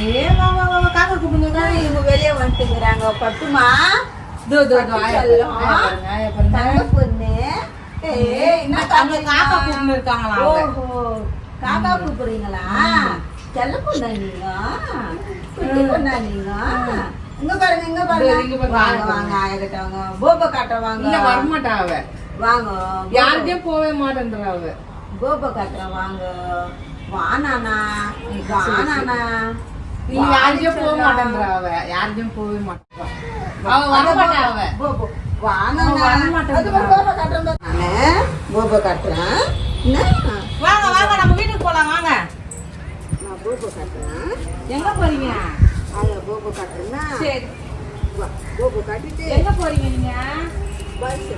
காக்கா கூப்பிடுங்க இவங்க வெளியே வந்துட்டுங்கிறாங்க பட்டுமா? பாருங்க, ஆயா பாருங்க. தங்க பொண்ணு என்ன காக்கா கூப்பிட்டு இருக்காங்களா அவங்க? ஓஹோ. காக்கா கூப்பிடுறீங்களா செல்ல பொண்ணா நீங்க குட்டி பொண்ணா நீங்க இங்க பாருங்க இங்க பாருங்க. வாங்க வாங்க ஆயகிட்ட வாங்க. போப காட்ட வாங்க. இல்ல வரமாட்டா அவ. வாங்க யார்கிட்டயும் போவே மாட்டேன்றா அவ. கோப காட்டுறேன் வாங்க. வானானா வானானா நீ யார்கிட்டயும் போக மாட்டேன்றா அவ. யார்கிட்டயும் போவே மாட்டா. அவ கோபு வானானா அவ. கோப காட்டுறேன் வாங்க வாங்க நம்ம வீட்டுக்கு போலாம் வாங்க. நான் கோப காட்டுறேன். எங்க போறீங்க? அத கோப காட்டுறேன்னா சரி. கோப காட்டிட்டு. எங்க போறீங்க நீங்க? பஸ்.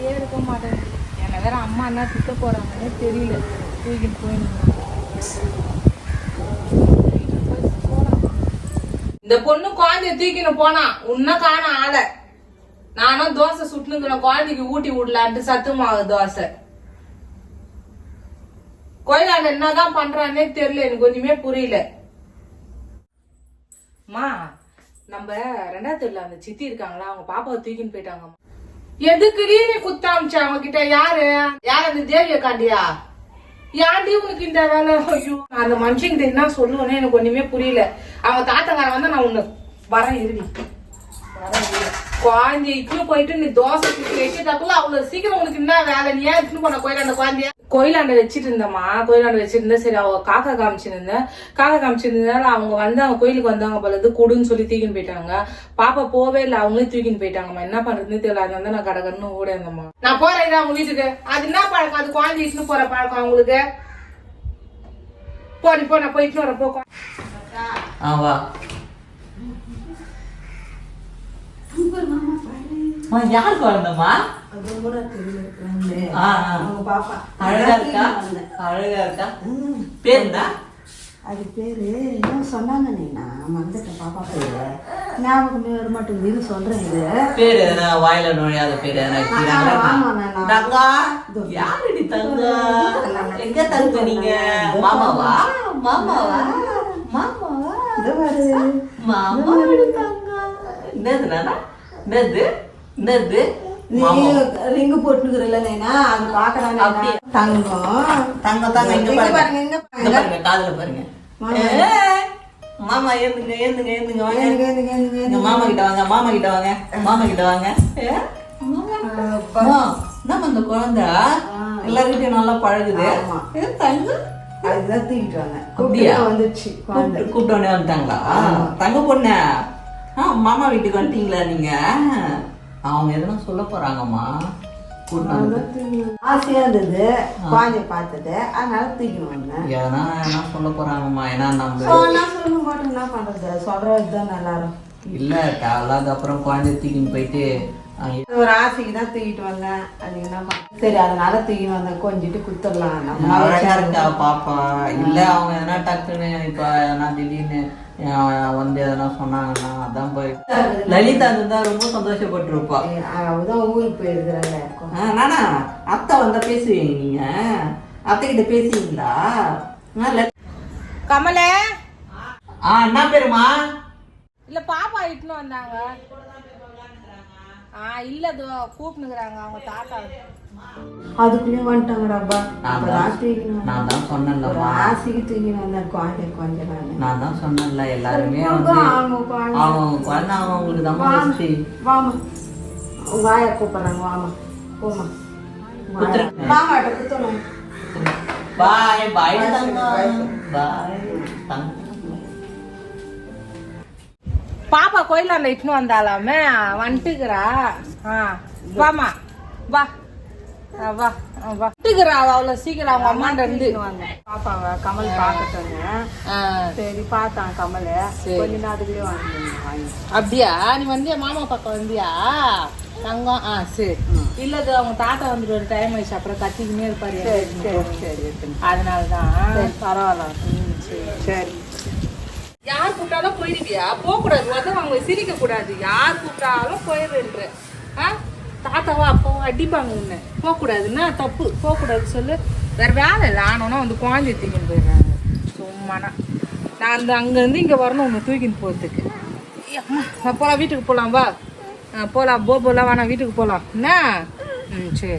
ஜாலியே இருக்க மாட்டேன் என்ன வேற அம்மா என்ன திட்ட போறாங்கன்னு தெரியல. தூக்கிட்டு போயிடணும் இந்த பொண்ணு குழந்தைய தூக்கின்னு போனா உன்ன காண ஆள. நானும் தோசை சுட்டுனுங்கிறேன் குழந்தைக்கு ஊட்டி விடலான்ட்டு சத்து மாவு தோசை. கோயிலாண்ட என்னதான் பண்றானே தெரியல எனக்கு ஒண்ணுமே புரியல. அம்மா நம்ம ரெண்டாவது தெருல அந்த சித்தி இருக்காங்களா அவங்க பாப்பாவை தூக்கின்னு போயிட்டாங்க எதுக்குடி நீ குத்தாமிச்ச அவங்க கிட்ட யாரு? யார் அந்த தேவிய காண்டியா யாண்டி உனக்கு இந்த வேலை? ஐயோ அந்த மனுஷங்கிட்ட என்ன சொல்லுவேனே எனக்கு ஒண்ணுமே புரியல. அவன் தாத்தங்காரன் வந்தா நான் உன்னை வரேன் இருடி. வரேன் குழந்தைய இட்டுன்னு போயிட்டு நீ தோசை வச்சு தப்புல அவ்வளவு சீக்கிரம் உனக்கு என்ன வேலை? நீ ஏன் பண்ண போன அந்த குழந்தைய? கோயிலாண்ட வச்சிட்டு இருந்தம்மா கோயிலாண்ட வச்சிருந்தா சரி அவங்க காக்கா காமிச்சிருந்தேன். காக்கா காமிச்சிருந்ததால அவங்க வந்து அவங்க கோயிலுக்கு வந்தாங்க போல இருந்து கொடுன்னு சொல்லி தூக்கின்னு போயிட்டாங்க. பாப்பா போவே இல்லை அவங்களே தூக்கின்னு போயிட்டாங்கம்மா. என்ன பண்றதுன்னு தெரியல. அதனால தான் நான் கடகடன்னு ஓட இருந்தம்மா. நான் போறேன் அவங்க வீட்டுக்கு. அது என்ன பழக்கம்? அது குழந்தை போற பழக்கம் அவங்களுக்கு போ நீ போ நான் போயிட்டு வரேன் போ ஆ வா. அம்மா, யார் குழந்தைம்மா? அது கூட ஆ. அவங்க பாப்பா. அழகா இருக்கா? அழகா இருக்கா? பேர் என்ன அது பேரு என்ன சொன்னாங்க நீ? நான் மறந்துட்டேன் பாப்பா பேரு. ஞாபகமே வர மாட்டேங்குது. இது சொல்றேன் இது பேர் எதனா வாயில நுழையாத பேர். தங்கா? யாருடி தங்கா? எங்க தங்க நீங்க? மாமாவா? மாமாவா? மாமாவா? இது பாரு. மாமா தங்கா. என்னது நானா? என்னது? என்னது? ரிங்கு போட்டுக்கிறல்ல நைனா? அது பாக்குறாங்க அப்படியே. தங்கம். இங்க பாருங்க. பாருங்க இங்க காதுல பாருங்க. மாமா. மாமா ஏந்துங்க ஏந்துங்க ஏந்துங்க வாங்க. கிட்ட வாங்க மாமா கிட்ட வாங்க மாமா கிட்ட வாங்க. ஏ, மாமா. அம்மா, என்னம்மா இந்த குழந்தை? எல்லார்கிட்டயும் நல்லா பழகுது. ஆமா. ஏ, தங்க அதுதான் தூக்கிட்டு வாங்க அப்படியா? கூப்பிட்டு வந்துச்சு குழந்தை. கூப்பிட்டு கூப்பிட்டு உடனே வந்துட்டாங்களா தங்க பொண்ணு. மாமா வீட்டுக்கு வந்துட்டீங்களா நீங்க? அவங்க எதனா சொல்ல வந்து ஆசையா இருந்தது. குழந்தைய பார்த்தது. அதனால தூக்கி வந்தேன். என்ன சொல்ல போறாங்கம்மா? ஏன்னா நம்ம சொல்லணும் போட்டு என்ன பண்றது? சொல்றது தான் நல்லா இருக்கும். இல்ல தேவையில்லாத அப்புறம் குழந்தை தூக்கின்னு போயிட்டு ஒரு ஆசைக்கு தான் தூக்கிட்டு வந்தேன். அது சரி அதனால தூக்கிட்டு வந்தேன். கொஞ்சிட்டு குத்துடலாம் நம்ம அழகா இருக்கா? பாப்பா. இல்ல அவங்க எதனா டக்குன்னு இப்ப எதனா திடீர்னு வந்து எதனா சொன்னாங்கன்னா அதான் போய் லலிதா இருந்தா ரொம்ப சந்தோஷப்பட்டிருப்பா. அவதான் ஊருக்கு போயிருக்கிறாங்க நானா? அத்தை வந்தா பேசுவீங்க நீங்க? அத்தை கிட்ட பேசுவீங்களா கமலே? ஆ என்ன பேருமா? இல்ல பாப்பா இட்டுன்னு வந்தாங்க. ஆ இல்ல கூப்பிட்டுக்கிறாங்க அவங்க தாத்தா. அதுக்குள்ளே வந்துட்டாங்கடாப்பா நான் தான் வந்தேன் நான் தான் வந்தேன் குழந்தை நான் சொன்னேன்ல எல்லாருமே வந்து அவங்க குழந்தை. அவங்க குழந்தை அவங்களுக்கு தான் வாமா வச்சு வாமா. வாய கூப்பிடுறாங்க வாமா. போமா. மாமாட்ட குத்தணும் பாய் பாய் தங்கம். பாய் தங்கம். பாப்பா கோயிலாண்ட இட்டுன்னு வந்தாலாமே? வந்துட்டுக்கிறா. ஆ வாமா வா. வா. வா. வந்துட்டுக்கிறா அவ அவ்வளவு சீக்கிரம் அவங்க அம்மாண்ட இருந்து. பாப்பாவை கமல் பார்க்கட்டோங்க சரி பார்த்தான் கமல். சரி. கொஞ்ச நேரத்துக்குள்ளே வாங்கி. அப்படியா? நீ வந்தியா? மாமா பக்கம் வந்தியா? தங்கம். ஆ சரி. இல்ல இது அவங்க தாத்தா வந்துட்டு ஒரு டைம் ஆயிடுச்சு. அப்புறம் கத்திக்கினே இருப்பாரு. சரி சரி சரி. அதனாலதான் சரி. பரவாயில்ல. ம், சரி. யார் கூப்பிட்டாலும் போயிருவியா போக கூடாது வந்து அவங்க சிரிக்க கூடாது யார் கூப்பிட்டாலும் போயிருன்ற ஆ? தாத்தாவா அப்பாவும் அடிப்பாங்க உன்னை. போகக்கூடாதுன்னா தப்பு. போகக்கூடாது சொல்லு. வேற வேலை இல்லை. ஆனோன்னா வந்து குழந்தைய தூக்கின்னு போயிடுறாங்க. சும்மானா. நான் அந்த அங்கேருந்து இங்கே வரணும். உன்னை தூக்கின்னு போகிறதுக்கு அம்மா போகலாம் வீட்டுக்கு போகலாம் வா. போகலாம் போ போகலாம் வேணாம் வீட்டுக்கு போகலாம் என்ன? ம் சரி.